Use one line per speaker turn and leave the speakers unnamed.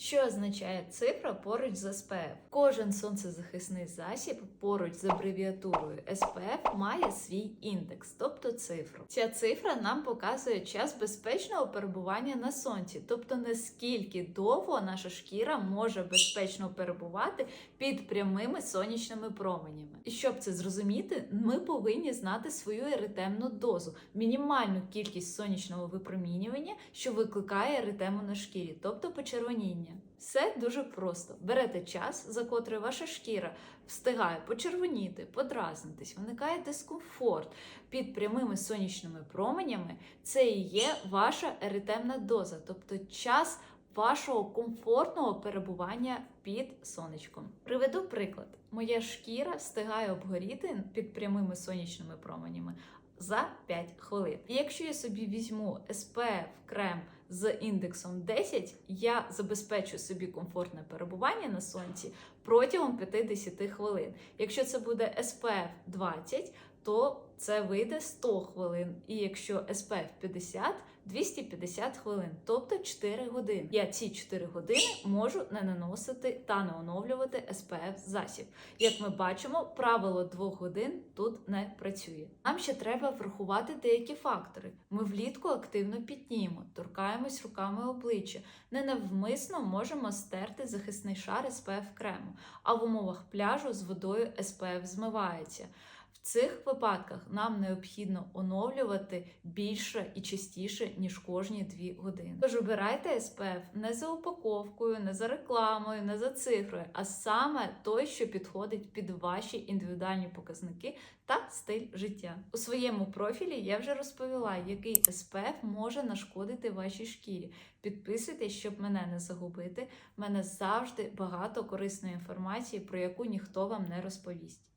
Що означає цифра поруч з SPF? Кожен сонцезахисний засіб поруч з абревіатурою SPF має свій індекс, тобто цифру. Ця цифра нам показує час безпечного перебування на сонці, тобто наскільки довго наша шкіра може безпечно перебувати під прямими сонячними променями. І щоб це зрозуміти, ми повинні знати свою еритемну дозу, мінімальну кількість сонячного випромінювання, що викликає еритему на шкірі, тобто почервоніння. Все дуже просто. Берете час, за котрий ваша шкіра встигає почервоніти, подразнитись, виникає дискомфорт під прямими сонячними променями. Це і є ваша еритемна доза, тобто час вашого комфортного перебування під сонечком. Приведу приклад: моя шкіра встигає обгоріти під прямими сонячними променями за 5 хвилин. І якщо я собі візьму SPF крем з індексом 10, я забезпечу собі комфортне перебування на сонці протягом 50 хвилин. Якщо це буде SPF 20, то це вийде 100 хвилин. І якщо SPF 50, 250 хвилин, тобто 4 години. Я ці 4 години можу не наносити та не оновлювати SPF засіб. Як ми бачимо, правило 2 годин тут не працює. Нам ще треба врахувати деякі фактори. Ми влітку активно пітніємо, торкаємось руками обличчя, ненавмисно можемо стерти захисний шар SPF крему, а в умовах пляжу з водою SPF змивається. В цих випадках нам необхідно оновлювати більше і частіше, ніж кожні 2 години. Тож обирайте SPF не за упаковкою, не за рекламою, не за цифрою, а саме той, що підходить під ваші індивідуальні показники та стиль життя. У своєму профілі я вже розповіла, який SPF може нашкодити вашій шкірі. Підписуйтесь, щоб мене не загубити. В мене завжди багато корисної інформації, про яку ніхто вам не розповість.